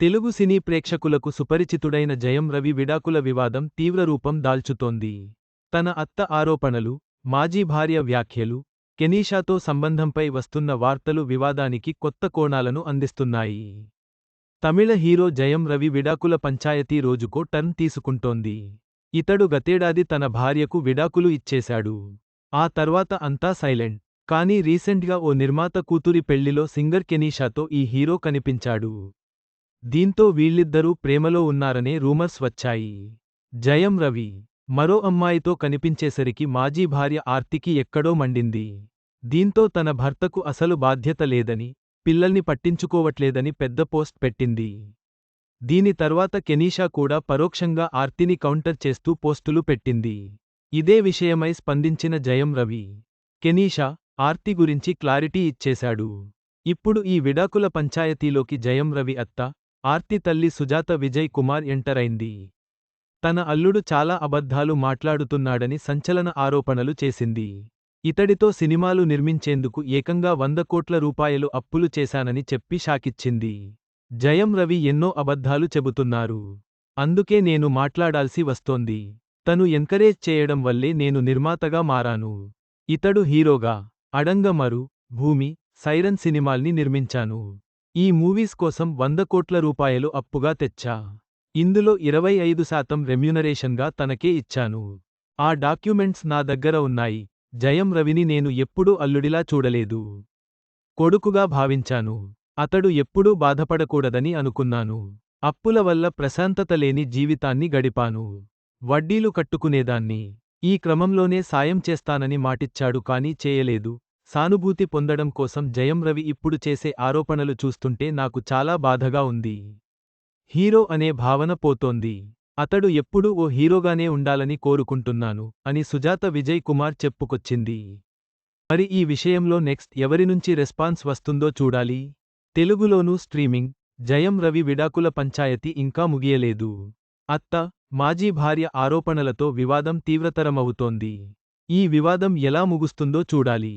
తెలుగు సినీ ప్రేక్షకులకు సుపరిచితుడైన జయం రవి విడాకుల వివాదం తీవ్రరూపం దాల్చుతోంది. తన అత్త ఆరోపణలు మాజీ భార్య వ్యాఖ్యలు కెనీషాతో సంబంధంపై వస్తున్న వార్తలు వివాదానికి కొత్త కోణాలను అందిస్తున్నాయి. తమిళ హీరో జయం రవి విడాకుల పంచాయతీ రోజుకో టర్న్ తీసుకుంటోంది. ఇతడు గతేడాది తన భార్యకు విడాకులు ఇచ్చేశాడు. ఆ తర్వాత అంతా సైలెంట్ కానీ రీసెంట్గా ఓ నిర్మాత కూతురి పెళ్ళిలో సింగర్ కెనీషాతో ఈ హీరో కనిపించాడు. దీంతో వీళ్ళిద్దరూ ప్రేమలో ఉన్నారనే రూమర్స్ వచ్చాయి. జయం రవి మరో అమ్మాయితో కనిపించేసరికి మాజీ భార్య ఆర్తికి ఎక్కడో మండింది. దీంతో తన భర్తకు అసలు బాధ్యత లేదని పిల్లల్ని పట్టించుకోవట్లేదని పెద్ద పోస్ట్ పెట్టింది. దీని తర్వాత కెనీషా కూడా పరోక్షంగా ఆర్తిని కౌంటర్ చేస్తూ పోస్టులు పెట్టింది. ఇదే విషయమై స్పందించిన జయం రవి కెనీషా ఆర్తి గురించి క్లారిటీ ఇచ్చేశాడు. ఇప్పుడు ఈ విడాకుల పంచాయతీలోకి జయం రవి అత్త ఆర్తి తల్లి సుజాత విజయ్ కుమార్ ఎంటరైంది తన అల్లుడు చాలా అబద్ధాలు మాట్లాడుతున్నాడని సంచలన ఆరోపణలు చేసింది. ఇతడితో సినిమాలు నిర్మించేందుకు ఏకంగా వంద కోట్ల రూపాయలు అప్పులు చేశానని చెప్పి షాకిచ్చింది. జయం రవి ఎన్నో అబద్ధాలు చెబుతున్నారు. అందుకే నేను మాట్లాడాల్సి వస్తోంది. తను ఎంకరేజ్ చేయడం వల్లే నేను నిర్మాతగా మారాను. ఇతడు హీరోగా అడంగమరు భూమి సైరన్ సినిమాల్ని నిర్మించాను. ఈ మూవీస్ కోసం వంద కోట్ల రూపాయలు అప్పుగా తెచ్చా. ఇందులో ఇరవై ఐదు శాతం రెమ్యునరేషన్గా తనకే ఇచ్చాను. ఆ డాక్యుమెంట్స్ నా దగ్గర ఉన్నాయి. జయం రవిని నేను ఎప్పుడూ అల్లుడిలా చూడలేదు. కొడుకుగా భావించాను. అతడు ఎప్పుడూ బాధపడకూడదని అనుకున్నాను. అప్పుల వల్ల ప్రశాంతత లేని జీవితాన్ని గడిపాను. వడ్డీలు కట్టుకునేదాన్ని. ఈ క్రమంలోనే సాయం చేస్తానని మాటిచ్చాడు కానీ చేయలేదు. సానుభూతి పొందడం కోసం జయం రవి ఇప్పుడు చేసే ఆరోపణలు చూస్తుంటే నాకు చాలా బాధగా ఉంది. హీరో అనే భావన పోతోంది. అతడు ఎప్పుడూ ఓ హీరోగానే ఉండాలని కోరుకుంటున్నాను అని సుజాత విజయ్ కుమార్ చెప్పుకొచ్చింది. మరి ఈ విషయంలో నెక్స్ట్ ఎవరి నుంచి రెస్పాన్స్ వస్తుందో చూడాలి. తెలుగులోనూ స్ట్రీమింగ్ జయం రవి విడాకుల పంచాయతీ ఇంకా ముగియలేదు. అత్త మాజీ భార్య ఆరోపణలతో వివాదం తీవ్రతరమవుతోంది. ఈ వివాదం ఎలా ముగుస్తుందో చూడాలి.